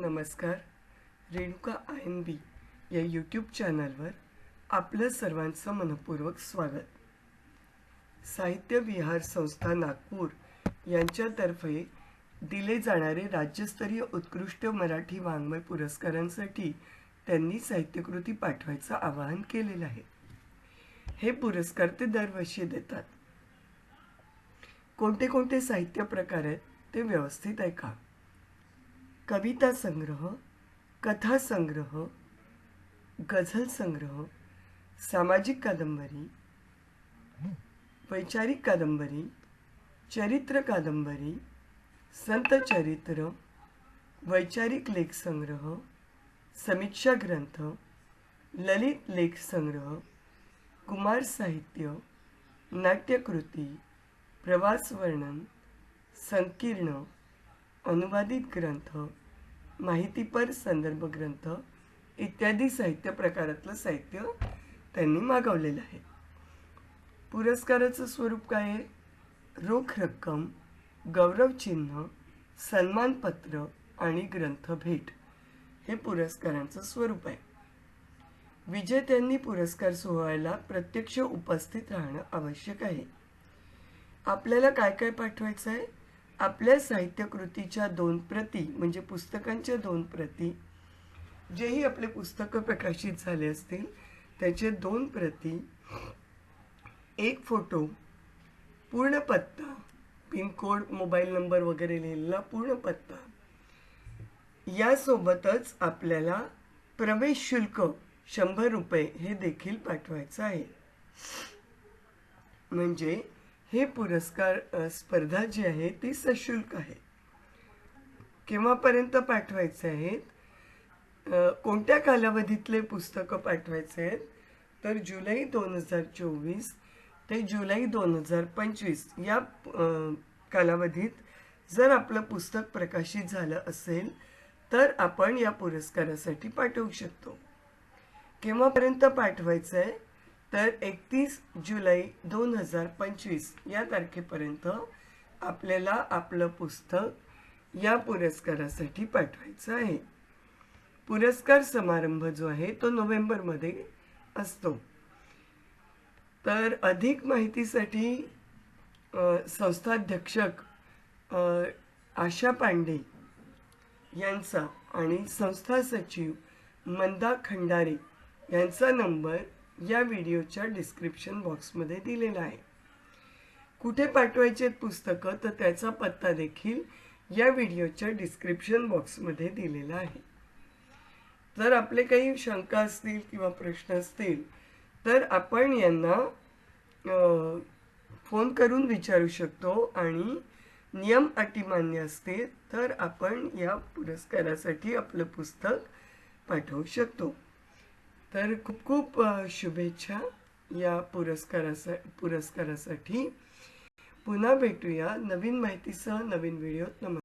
नमस्कार Renuka I N बी या YouTube चॅनलवर आपलं सर्वांचं मनपूर्वक स्वागत. साहित्य विहार संस्था नागपूर यांच्यातर्फे दिले जाणारे राज्यस्तरीय उत्कृष्ट मराठी वाङ्मय पुरस्कारांसाठी त्यांनी साहित्यकृती पाठवायचं आवाहन केलेलं आहे. हे पुरस्कार ते दरवर्षी देतात. कोणते कोणते साहित्य प्रकार आहेत ते व्यवस्थित ऐका कविता संग्रह कथा संग्रह गझल संग्रह सामाजिक कादंबरी वैचारिक कादंबरी चरित्र कादंबरी संत चरित्र वैचारिक लेख संग्रह समीक्षा ग्रंथ ललित लेख संग्रह कुमार साहित्य नाट्यकृती प्रवास वर्णन संकीर्ण अनुवादित ग्रंथ माहितीपर संदर्भ ग्रंथ इत्यादी साहित्य प्रकारातलं साहित्य त्यांनी मागवलेलं आहे. पुरस्काराचं स्वरूप काय आहे? रोख रक्कम गौरवचिन्ह सन्मानपत्र आणि ग्रंथ भेट हे पुरस्कारांचं स्वरूप आहे. विजेत्यांनी पुरस्कार सोहळ्याला प्रत्यक्ष उपस्थित राहणं आवश्यक आहे. आपल्याला काय काय पाठवायचं आहे? आपल्या साहित्यकृतीच्या दोन प्रती म्हणजे पुस्तकांच्या दोन प्रती जेही आपले पुस्तकं प्रकाशित झाले असतील त्याचे दोन प्रती एक फोटो पूर्ण पत्ता पिनकोड मोबाईल नंबर वगैरे लिहिलेला पूर्ण पत्ता यासोबतच आपल्याला प्रवेश शुल्क शंभर रुपये हे देखील पाठवायचं आहे. म्हणजे हे पुरस्कार स्पर्धा जी आहे ती सशुल्क आहे. केव्हापर्यंत पाठवायचे आहेत? कोणत्या कालावधीतले पुस्तकं पाठवायचे आहेत? तर जुलै दोन हजार चोवीस ते जुलै दोन हजार पंचवीस या कालावधीत जर आपलं पुस्तक प्रकाशित झालं असेल तर आपण या पुरस्कारासाठी पाठवू शकतो. केव्हापर्यंत पाठवायचं आहे तर एकतीस जुलै दोन हजार पंचवीस या तारखेपर्यंत आपल्याला आपलं पुस्तक या पुरस्कारासाठी पाठवायचं आहे. पुरस्कार समारंभ जो आहे तो नोव्हेंबरमध्ये असतो. तर अधिक माहितीसाठी संस्थाध्यक्षक आशा पांडे यांचा आणि संस्था सचिव मंदा खंडारे यांचा नंबर या व्हिडिओच्या डिस्क्रिप्शन बॉक्समध्ये दिलेला आहे. कुठे पाठवायचे पुस्तकं? तर त्याचा पत्ता देखील या व्हिडिओच्या डिस्क्रिप्शन बॉक्समध्ये दिलेला आहे. जर आपले काही शंका असतील किंवा प्रश्न असतील तर आपण यांना फोन करून विचारू शकतो आणि नियम अटी मान्य असतील तर आपण या पुरस्कारासाठी आपलं पुस्तक पाठवू शकतो. तर खूप खूप शुभेच्छा या पुरस्कारासा पुरस्कारासाठी. पुन्हा भेटूया नवीन माहितीसह नवीन व्हिडिओत. नमस्कार.